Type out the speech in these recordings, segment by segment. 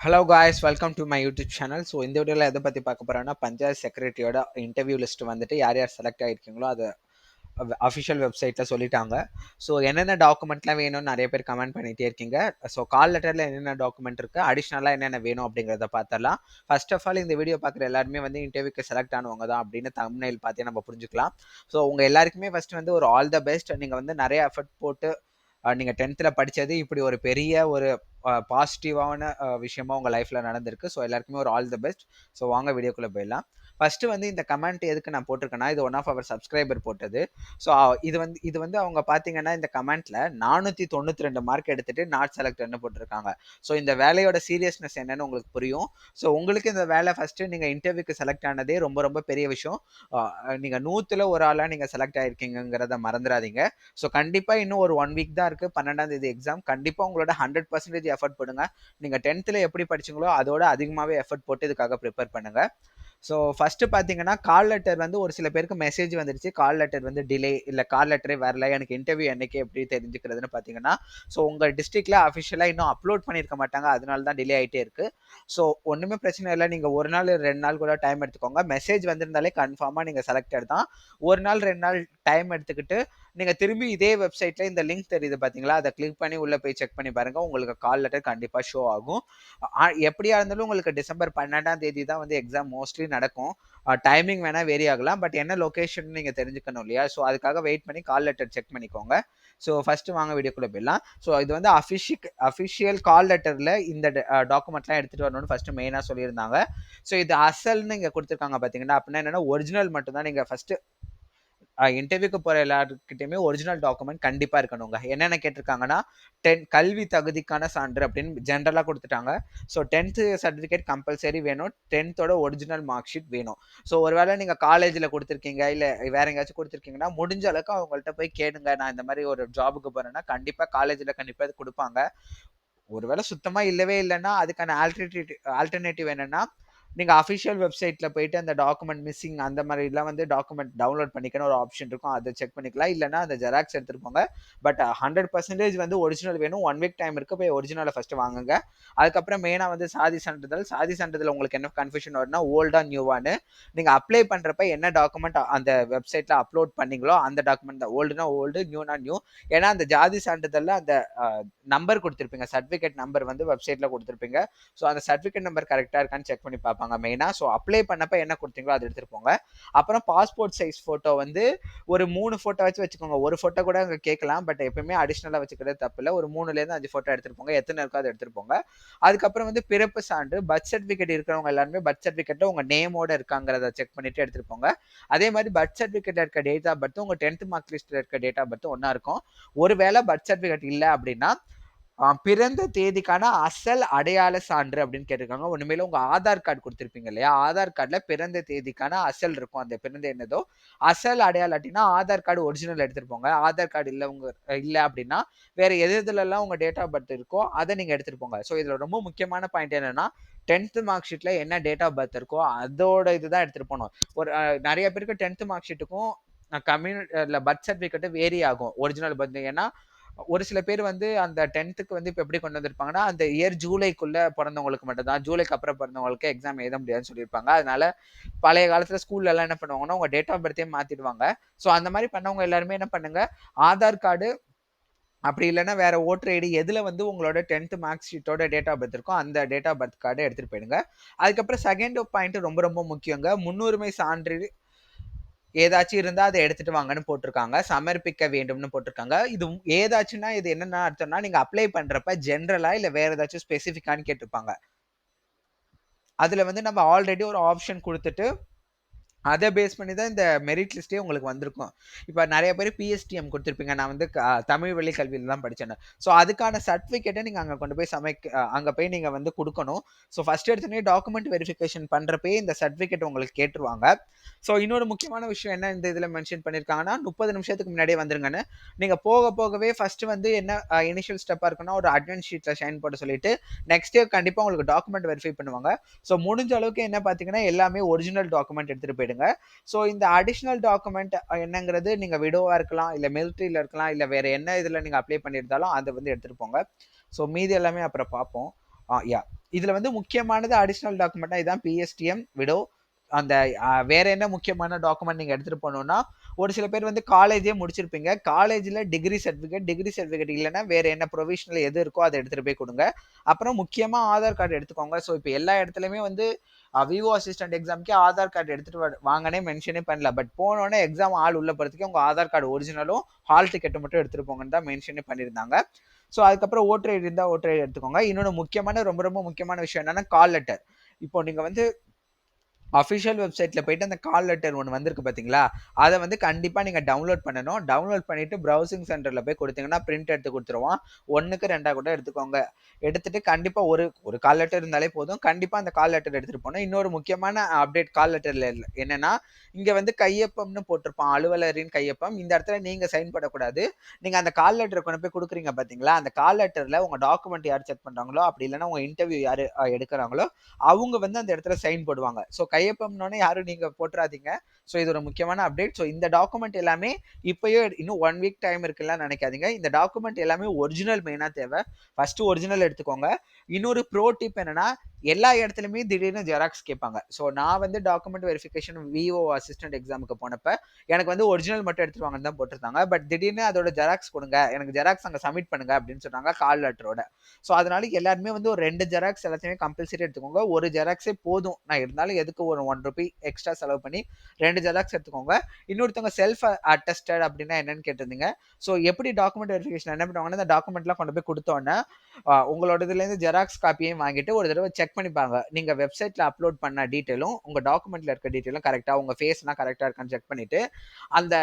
Hello guys welcome to my YouTube channel so இந்த வீடியோவில் எதை பற்றி பார்க்க போகிறோன்னா பஞ்சாயத்து செக்ரட்டரியோட இன்டர்வியூ லிஸ்ட் வந்துட்டு யார் யார் செலக்ட் ஆகிருக்கீங்களோ அதை அஃபிஷியல் வெப்சைட்டில் சொல்லிட்டாங்க. ஸோ என்னென்ன டாக்குமெண்ட்லாம் வேணும்னு நிறைய பேர் கமெண்ட் பண்ணிகிட்டே இருக்கீங்க. ஸோ கால் லெட்டரில் என்னென்ன டாக்குமெண்ட் இருக்குது அடிஷ்னலாக என்னென்ன வேணும் அப்படிங்கிறத பார்த்தரலாம் ஃபர்ஸ்ட் ஆஃப் ஆல் இந்த வீடியோ பார்க்குற எல்லாருமே வந்து இன்டர்வியூக்கு செலக்ட் ஆனவங்க தான் அப்படின்னு தமிழ்நெல் பார்த்தே நம்ம புரிஞ்சுக்கலாம். ஸோ உங்கள் எல்லாருக்குமே ஃபர்ஸ்ட் வந்து ஒரு ஆல் த பெஸ்ட் நீங்கள் வந்து நிறைய எஃபர்ட் போட்டு நீங்கள் டென்த்தில் படித்தது இப்படி ஒரு பெரிய ஒரு பாசிட்டிவான விஷயமா உங்கள் லைஃப்பில் நடந்திருக்கு. ஸோ எல்லாருக்குமே ஒரு ஆல் தி பெஸ்ட் ஸோ வாங்க வீடியோக்குள்ளே போயிடலாம். ஃபஸ்ட்டு வந்து இந்த கமெண்ட் எதுக்கு நான் போட்டிருக்கேன்னா இது ஒன் ஆஃப் அவர் சப்ஸ்கிரைபர் போட்டது. ஸோ இது வந்து இது வந்து அவங்க பார்த்தீங்கன்னா இந்த கமெண்ட்டில் நானூற்றி தொண்ணூற்றி ரெண்டு மார்க் எடுத்துகிட்டு நாட் செலக்டர்னு போட்டிருக்காங்க. ஸோ இந்த வேலையோட சீரியஸ்னஸ் என்னன்னு உங்களுக்கு புரியும். ஸோ உங்களுக்கு இந்த வேலை ஃபஸ்ட்டு நீங்கள் இன்டர்வியூக்கு செலக்ட் ஆனதே ரொம்ப ரொம்ப பெரிய விஷயம். நீங்கள் நூற்றில் ஒரு ஆளாக நீங்கள் செலக்ட் ஆகிருக்கீங்கிறத மறந்துடாதீங்க. ஸோ கண்டிப்பாக இன்னும் ஒரு ஒன் வீக் தான் இருக்குது பன்னெண்டாம் தேதி எக்ஸாம் கண்டிப்பாக உங்களோட ஹண்ட்ரட் பர்சன்டேஜ் எஃபர்ட் போடுங்க. நீங்கள் டென்த்தில் எப்படி படிச்சிங்களோ அதோட அதிகமாகவே எஃபர்ட் போட்டு இதுக்காக ப்ரிப்பேர் பண்ணுங்கள் ஸோ ஃபஸ்ட்டு பார்த்தீங்கன்னா கால் லெட்டர் வந்து ஒரு சில பேருக்கு மெசேஜ் வந்துடுச்சு கால் லெட்டர் வந்து டிலே இல்லை கால் லெட்டரே வரல. எனக்கு இன்டர்வியூ என்னைக்கு எப்படி தெரிஞ்சுக்கிறதுன்னு பார்த்தீங்கன்னா ஸோ உங்கள் டிஸ்ட்ரிக்டில் அஃபிஷியலாக இன்னும் அப்லோட் பண்ணியிருக்க மாட்டாங்க. அதனால தான் டிலே ஆகிட்டே இருக்குது ஸோ ஒன்றுமே பிரச்சனை இல்லை. நீங்கள் ஒரு நாள் ரெண்டு நாள் கூட டைம் எடுத்துக்கோங்க. மெசேஜ் வந்திருந்தாலே கன்ஃபார்மாக நீங்கள் செலக்டட் தான். ஒரு நாள் ரெண்டு நாள் டைம் எடுத்துக்கிட்டு நீங்கள் திரும்பி இதே வெப்சைட்டில் இந்த லிங்க் தெரியுது பார்த்தீங்களா அதை கிளிக் பண்ணி உள்ளே போய் செக் பண்ணி பாருங்கள் உங்களுக்கு கால் லெட்டர் கண்டிப்பாக ஷோ ஆகும். எப்படியா இருந்தாலும் உங்களுக்கு டிசம்பர் பன்னெண்டாம் தேதி தான் வந்து எக்ஸாம் மோஸ்ட்லி நடக்கும். டைமிங் வேணால் வேரி ஆகலாம். பட் என்ன லொக்கேஷன் நீங்கள் தெரிஞ்சுக்கணும் இல்லையா? ஸோ அதுக்காக வெயிட் பண்ணி கால் லெட்டர் செக் பண்ணிக்கோங்க. ஸோ ஃபஸ்ட்டு வாங்க வீடியோக்குள்ளே போயிடலாம். ஸோ இது வந்து அஃபிஷிக் அஃபிஷியல் கால் லெட்டரில் இந்த டாக்குமெண்ட்லாம் எடுத்துகிட்டு வரணும்னு ஃபஸ்ட்டு மெயினாக சொல்லியிருந்தாங்க. ஸோ இது அசல்னு இங்கே கொடுத்துருக்காங்க பார்த்தீங்கன்னா அப்படின்னா என்னென்னா ஒரிஜினல் மட்டும்தான். நீங்கள் ஃபஸ்ட்டு இன்டர்வியூக்கு போகிற எல்லாருக்கிட்டையுமே ஒரிஜினல் டாக்குமெண்ட் கண்டிப்பாக இருக்கணுங்க. என்னென்ன கேட்டிருக்காங்கன்னா டென் கல்வி தகுதிக்கான சான்று அப்படின்னு ஜென்ரலாக கொடுத்துட்டாங்க. ஸோ டென்த்து சர்டிஃபிகேட் கம்பல்சரி வேணும். டென்த்தோட ஒரிஜினல் மார்க் ஷீட் வேணும். ஸோ ஒருவேளை நீங்கள் காலேஜில் கொடுத்துருக்கீங்க இல்லை வேற எங்கேயாச்சும் கொடுத்துருக்கீங்கன்னா முடிஞ்ச அளவுக்கு அவங்கள்ட்ட போய் கேளுங்க. நான் இந்த மாதிரி ஒரு ஜாபுக்கு போகிறேன்னா கண்டிப்பாக காலேஜில் கண்டிப்பாக கொடுப்பாங்க. ஒருவேளை சுத்தமாக இல்லவே இல்லைன்னா அதுக்கான ஆல்டர்னேட்டிவ் ஆல்டர்னேட்டிவ் என்னென்னா நீங்கள் அஃபிஷியல் வெப்சைட்டில் போயிட்டு அந்த டாக்குமெண்ட் மிஸ்ஸிங் அந்த மாதிரிலாம் வந்து டாக்குமெண்ட் டவுன்லோட் பண்ணிக்கணும். ஒரு ஆப்ஷன் இருக்கும். அதை செக் பண்ணிக்கலாம். இல்லைனா அந்த ஜெராக்ஸ் எடுத்துருப்போங்க பட் ஹண்ட்ரட் பர்சன்டேஜ் வந்து ஒரிஜினல் வேணும். ஒன் வீக் டைம் இருக்குது போய் ஒரிஜினலை ஃபஸ்ட்டு வாங்குங்க. அதுக்கப்புறம் மெயினாக வந்து சாதி சான்றிதழ். சாதி சான்றிதழ் உங்களுக்கு என்ன கன்ஃபியூஷன் வரும்னா ஓல்டா நியூவானு நீங்கள் அப்ளை பண்ணுறப்ப என்ன டாக்குமெண்ட் அந்த வெப்சைட்டில் அப்லோட் பண்ணீங்களோ அந்த டாக்குமெண்ட் தான். ஓல்டுனா ஓல்டு நியூனா நியூ ஏன்னா அந்த ஜாதி சான்றிதழில் அந்த நம்பர் கொடுத்துருப்பீங்க. சர்டிஃபிகேட் நம்பர் வந்து வெப்சைட்டில் கொடுத்துருப்பீங்க. ஸோ அந்த சர்டிஃபிகேட் நம்பர் கரெக்டாக இருக்கான்னு செக் பண்ணி பார்ப்பாங்க. பார்ப்பாங்க மெயினாக ஸோ அப்ளை பண்ணப்ப என்ன கொடுத்தீங்களோ அதை எடுத்துகிட்டு போங்க. அப்புறம் பாஸ்போர்ட் சைஸ் ஃபோட்டோ வந்து ஒரு மூணு ஃபோட்டோ வச்சு வச்சுக்கோங்க. ஒரு ஃபோட்டோ கூட அங்கே கேட்கலாம். பட் எப்பயுமே அடிஷ்னலாக வச்சுக்கிறது தப்பு இல்லை ஒரு மூணுலேருந்து அஞ்சு ஃபோட்டோ எடுத்துகிட்டு போங்க. எத்தனை இருக்கோ அதை எடுத்துகிட்டு போங்க. அதுக்கப்புறம் வந்து பிறப்பு சான்று பர்த் சர்டிஃபிகேட் இருக்கிறவங்க எல்லாருமே பர்த் சர்டிஃபிகேட்டில் உங்கள் நேமோட இருக்காங்கிறத செக் பண்ணிட்டு எடுத்துகிட்டு போங்க. அதே மாதிரி பர்த் சர்டிஃபிகேட்டில் இருக்க டேட் ஆஃப் பர்த் உங்கள் டென்த் மார்க் லிஸ்ட்டில் இருக்க டேட் ஆஃப் பர்த் ஒன்றா இருக்கும். ஒருவேளை பர்த் சர்டிஃபிகேட் இல்லை அப்படின்னா பிறந்த தேதிக்கான அசல் அடையாள சான்று அப்படின்னு கேட்டிருக்காங்க. ஒண்ணுமேல உங்கள் ஆதார் கார்டு கொடுத்துருப்பீங்க இல்லையா? ஆதார் கார்டில் பிறந்த தேதிக்கான அசல் இருக்கும். அந்த பிறந்த என்னதோ? அசல் அடையாளட்டினா ஆதார் கார்டு ஒரிஜினல் எடுத்துகிட்டு போங்க. ஆதார் கார்டு இல்லை உங்க இல்லை அப்படின்னா வேற எது இதுலலாம் உங்கள் டேட் ஆஃப் பர்த் இருக்கோ அதை நீங்கள் எடுத்துகிட்டு போங்க. ஸோ இதில் ரொம்ப முக்கியமான பாயிண்ட் என்னன்னா டென்த்து மார்க் ஷீட்டில் என்ன டேட் ஆஃப் பர்த் இருக்கோ அதோட இதுதான் எடுத்துகிட்டு போகணும். ஒரு நிறைய பேருக்கு டென்த்து மார்க் ஷீட்டுக்கும் கம்யூனிட்டியில் பர்த் சர்டிஃபிகேட்டு வேரி ஆகும். ஒரிஜினல் பர்த் ஏன்னா ஒரு சில பேர் வந்து அந்த டென்த்துக்கு வந்து இப்போ எப்படி கொண்டு வந்திருப்பாங்கன்னா அந்த இயர் ஜூலைக்குள்ள பிறந்தவங்களுக்கு மட்டும் தான் ஜூலைக்கு அப்புறம் பிறந்தவங்களுக்கு எக்ஸாம் எழுத முடியாதுன்னு சொல்லியிருப்பாங்க. அதனால பழைய காலத்தில் ஸ்கூல்ல எல்லாம் என்ன பண்ணுவாங்கன்னா உங்க டேட் ஆஃப் பர்த்தே மாத்திடுவாங்க. ஸோ அந்த மாதிரி பண்ணவங்க எல்லாருமே என்ன பண்ணுங்க ஆதார் கார்டு அப்படி இல்லைன்னா வேற ஓட்டர் ஐடி எதுல வந்து உங்களோட டென்த் மார்க் ஷீட்டோட டேட் ஆஃப் பர்த் இருக்கோ அந்த டேட் ஆஃப் பர்த் கார்டை எடுத்துட்டு போயிடுங்க. அதுக்கப்புறம் செகண்ட் பாயிண்ட் ரொம்ப ரொம்ப முக்கியங்க முன்னுரிமை சான்று ஏதாச்சும் இருந்தால் அதை எடுத்துட்டு வாங்கன்னு போட்டிருக்காங்க. சமர்ப்பிக்க வேண்டும்னு போட்டிருக்காங்க. இது ஏதாச்சும்னா இது என்னென்ன அர்த்தம்னா நீங்கள் அப்ளை பண்ணுறப்ப ஜென்ரலாக இல்லை வேறு ஏதாச்சும் ஸ்பெசிஃபிக்கான்னு கேட்டிருப்பாங்க. அதில் வந்து நம்ம ஆல்ரெடி ஒரு ஆப்ஷன் கொடுத்துட்டு அதை பேஸ் பண்ணி தான் இந்த மெரிட் லிஸ்ட்டே உங்களுக்கு வந்திருக்கும். இப்போ நிறைய பேர் பிஎஸ்டிஎம் கொடுத்துருப்பீங்க. நான் வந்து தமிழ் வழி கல்வியில் தான் படித்தேன் ஸோ அதுக்கான சர்டிஃபிகேட்டை நீங்கள் அங்கே கொண்டு போய் சமைக்க அங்கே போய் நீங்கள் வந்து கொடுக்கணும். ஸோ ஃபஸ்ட் எடுத்தோடனே டாக்குமெண்ட் வெரிஃபிகேஷன் பண்ணுறப்பே இந்த சர்டிஃபிகேட் உங்களுக்கு கேட்டுருவாங்க. ஸோ இன்னொரு முக்கியமான விஷயம் என்ன இந்த இதில் மென்ஷன் பண்ணியிருக்காங்கன்னா முப்பது நிமிஷத்துக்கு முன்னாடியே வந்துருங்கன்னு. நீங்கள் போக போகவே ஃபஸ்ட்டு வந்து என்ன இனிஷியல் ஸ்டெப்பாக இருக்குன்னா ஒரு அட்வான்ஸ் ஷீட்டில் ஷைன் போட சொல்லிட்டு நெக்ஸ்ட் இயர் கண்டிப்பாக உங்களுக்கு டாக்குமெண்ட் வெரிஃபை பண்ணுவாங்க. ஸோ முடிஞ்ச அளவுக்கு என்ன பார்த்தீங்கன்னா எல்லாமே ஒரிஜினல் டாக்குமெண்ட் எடுத்துகிட்டு போயிடுங்க. ஸோ இந்த அடிஷ்னல் டாக்குமெண்ட் என்னங்கிறது நீங்கள் விடோவாக இருக்கலாம் இல்லை மிலிட்ரியில் இருக்கலாம் இல்லை வேறு என்ன இதில் நீங்கள் அப்ளை பண்ணியிருந்தாலும் அதை வந்து எடுத்துகிட்டு போங்க. ஸோ மீதி எல்லாமே அப்புறம் பார்ப்போம். யா இதில் வந்து முக்கியமானது அடிஷ்னல் டாக்குமெண்ட்டாக இதுதான் பிஎஸ்டிஎம் விடோ அந்த வேற என்ன முக்கியமான டாக்குமெண்ட் நீங்க எடுத்துட்டு போனோம்னா ஒரு சில பேர் வந்து காலேஜே முடிச்சிருப்பீங்க. காலேஜ்ல டிகிரி சர்டிஃபிகேட் டிகிரி சர்டிஃபிகேட் இல்லைன்னா வேற என்ன ப்ரொவிஷனல் எது இருக்கோ அதை எடுத்துட்டு போய் கொடுங்க. அப்புறம் முக்கியமா ஆதார் கார்டு எடுத்துக்கோங்க. ஸோ இப்போ எல்லா இடத்துலயுமே வந்து விவோ அசிஸ்டன்ட் எக்ஸாம்க்கு ஆதார் கார்டு எடுத்துட்டு வா- வாங்கனே மென்ஷனே பண்ணல. பட் போனோடனே எக்ஸாம் ஆள் உள்ள போறதுக்கு உங்க ஆதார் கார்டு ஒரிஜினலும் ஹால் டிக்கெட் மட்டும் எடுத்துட்டு போங்கன்னு தான் மென்ஷனே பண்ணியிருந்தாங்க. ஸோ அதுக்கப்புறம் ஓட்டர் ஐடி இருந்தால் ஓட்டர் ஐடி எடுத்துக்கோங்க. இன்னொன்று முக்கியமான ரொம்ப ரொம்ப முக்கியமான விஷயம் என்னன்னா கால் லெட்டர் இப்போ நீங்க வந்து அஃபிஷியல் வெப்சைட்டில் போயிட்டு அந்த கால் லெட்டர் ஒன்று வந்திருக்கு பார்த்தீங்களா அதை வந்து கண்டிப்பாக நீங்கள் டவுன்லோட் பண்ணணும். டவுன்லோட் பண்ணிவிட்டு ப்ரௌசிங் சென்டரில் போய் கொடுத்தீங்கன்னா பிரிண்ட் எடுத்து கொடுத்துருவோம். ஒன்றுக்கு ரெண்டாக கூட எடுத்துக்கோங்க. எடுத்துட்டு கண்டிப்பாக ஒரு ஒரு கால் லெட்டர் இருந்தாலே போதும். கண்டிப்பாக அந்த கால் லெட்டர் எடுத்துகிட்டு போகணும். இன்னொரு முக்கியமான அப்டேட் கால் லெட்டரில் என்னென்னா இங்கே வந்து கையொப்பம்னு போட்டிருப்பான் அலுவலரின் கையொப்பம். இந்த இடத்துல நீங்கள் சைன் பண்ணக்கூடாது. நீங்கள் அந்த கால் லெட்டரை கொண்டு போய் கொடுக்குறீங்க பார்த்தீங்களா அந்த கால் லெட்டரில் உங்கள் டாக்குமெண்ட் யார் செக் பண்ணுறாங்களோ அப்படி இல்லைன்னா உங்கள் இன்டர்வியூ யார் எடுக்கிறாங்களோ அவங்க வந்து அந்த இடத்துல சைன் போடுவாங்க. ஸோ கை ஐயப்பம்னோன்னு யாரும் நீங்க போட்டுறாதீங்க. ஸோ இது ஒரு முக்கியமான அப்டேட் ஸோ இந்த டாக்குமெண்ட் எல்லாமே இப்போயே இன்னும் ஒன் வீக் டைம் இருக்குல்லாம் நினைக்காதீங்க. இந்த டாக்குமெண்ட் எல்லாமே ஒரிஜினல் மெயினாக தேவை. ஃபஸ்ட்டு ஒரிஜினல் எடுத்துக்கோங்க. இன்னொரு ப்ரோ டிப் என்னன்னா எல்லா இடத்துலையுமே திடீர்னு ஜெராக்ஸ் கேட்பாங்க. ஸோ நான் வந்து டாக்குமெண்ட் வெரிஃபிகேஷன் விஓ அசிஸ்டன்ட் எக்ஸாமுக்கு போனப்ப எனக்கு வந்து ஒரிஜினல் மட்டும் எடுத்துட்டு வாங்கன்னு தான் போட்டிருந்தாங்க. பட் திடீர்னு அதோட ஜெராக்ஸ் கொடுங்க. எனக்கு ஜெராக்ஸ் அங்கே சப்மிட் பண்ணுங்க அப்படின்னு சொன்னாங்க கால் லெட்டரோட ஸோ அதனால எல்லாருமே வந்து ஒரு ரெண்டு ஜெராக்ஸ் எல்லாத்தையுமே கம்பல்சரி எடுத்துக்கோங்க. ஒரு ஜெராக்ஸே போதும். நான் இருந்தாலும் எதுக்கு ஒரு ஒன் ருபி எக்ஸ்ட்ரா செலவு பண்ணி ரெண்டு ஜெராக்ஸ் எடுத்துக்கோங்க. இன்னொருத்தவங்க செல்ஃப் அட்டஸ்டட் அப்படின்னா என்னன்னு கேட்டிருந்தீங்க. ஸோ எப்படி டாக்குமெண்ட் வெரிஃபிகேஷன் என்ன பண்ணுவாங்கன்னா இந்த டாக்குமெண்ட்லாம் கொண்டு போய் கொடுத்தோன்னே உங்களோட இதுலேருந்து ஜெராக்ஸ் காப்பியையும் வாங்கிட்டு ஒரு தடவை செக் பண்ணிப்பாங்க. நீங்கள் வெப்சைட்டில் அப்லோட் பண்ண டீட்டெயிலும் உங்கள் டாக்குமெண்ட்டில் இருக்க டீட்டெயிலும் கரெக்டாக உங்கள் ஃபேஸ்லாம் கரெக்டாக இருக்கான்னு செக் பண்ணிட்டு அந்த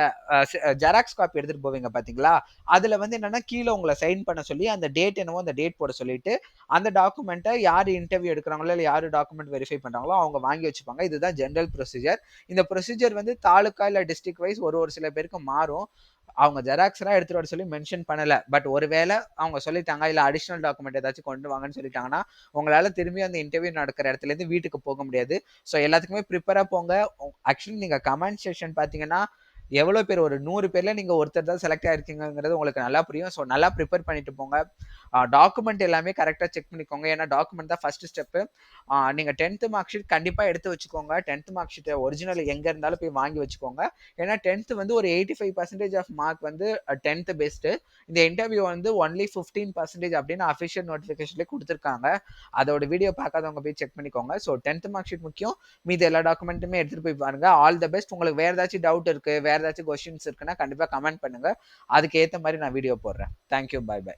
ஜெராக்ஸ் காப்பி எடுத்துகிட்டு போவீங்க பார்த்தீங்களா அதில் வந்து என்னன்னா கீழே உங்களை சைன் பண்ண சொல்லி அந்த டேட் என்னவோ அந்த டேட் போட சொல்லிட்டு அந்த டாக்குமெண்ட்டை யார் இன்டர்வியூ எடுக்கிறாங்களோ இல்லை யார் டாக்குமெண்ட் வெரிஃபை பண்ணுறாங்களோ அவங்க வாங்கி வச்சுப்பாங்க. இதுதான் ஜென்ரல் ப்ரொசீஜர் இந்த ப்ரொசீஜர் வந்து தாலுக்கா இல்லை டிஸ்ட்ரிக்ட் வைஸ் ஒரு ஒரு சில பேருக்கு மாறும். அவங்க ஜெராக்ஸ்லாம் எடுத்துட்டு வர சொல்லி மென்ஷன் பண்ணலை. பட் ஒருவேளை அவங்க சொல்லிட்டாங்க இல்லை அடிஷ்னல் டாக்குமெண்ட் ஏதாச்சும் கொண்டு வாங்கன்னு சொல்லிட்டாங்கன்னா உங்களால் திரும்பி அந்த இன்டர்வியூ நடக்கிற இடத்துல இருந்து வீட்டுக்கு போக முடியாது. ஸோ எல்லாத்துக்குமே ப்ரிப்பராக போங்க. ஆக்சுவலி நீங்கள் கமெண்ட் செக்ஷன் பார்த்தீங்கன்னா எவ்வளோ பேர்? ஒரு நூறு பேரில் நீங்கள் ஒருத்தர் தான் செலக்ட் ஆயிருக்கீங்கிறது உங்களுக்கு நல்லா புரியும். ஸோ நல்லா ப்ரிப்பேர் பண்ணிட்டு போங்க. டாக்குமெண்ட் எல்லாமே கரெக்டாக செக் பண்ணிக்கோங்க. ஏன்னா டாக்குமெண்ட் தான் ஃபர்ஸ்ட் ஸ்டெப்பு நீங்கள் டென்த்து மார்க் ஷீட் கண்டிப்பாக எடுத்து வச்சுக்கோங்க. டென்த்து மார்க் ஷீட் ஒரிஜினல் எங்கே இருந்தாலும் போய் வாங்கி வச்சுக்கோங்க. ஏன்னா டென்த்து வந்து ஒரு eighty five percentage of mark வந்து டென்த்து பெஸ்ட்டு இந்த இன்டர்வியூ வந்து ஒன்லி ஃபிஃப்டீன் பர்சன்டேஜ் அப்படின்னு அஃபிஷியல் நோட்டிஃபிகேஷன்லேயே கொடுத்துருக்காங்க. அதோட வீடியோ பார்க்காதவங்க போய் செக் பண்ணிக்கோங்க. ஸோ டென்த்து மார்க் ஷீட் முக்கியம். மீது எல்லா டாக்குமெண்ட்டுமே எடுத்துகிட்டு போய் பாருங்கள் ஆல் த பெஸ்ட் உங்களுக்கு வேறு ஏதாச்சும் டவுட் இருக்குது வேறு ஏதாச்சும் கொஷின்ஸ் இருக்குன்னா கண்டிப்பாக கமெண்ட் பண்ணுங்கள் அதுக்கேற்ற மாதிரி நான் வீடியோ போடுறேன். Thank you bye by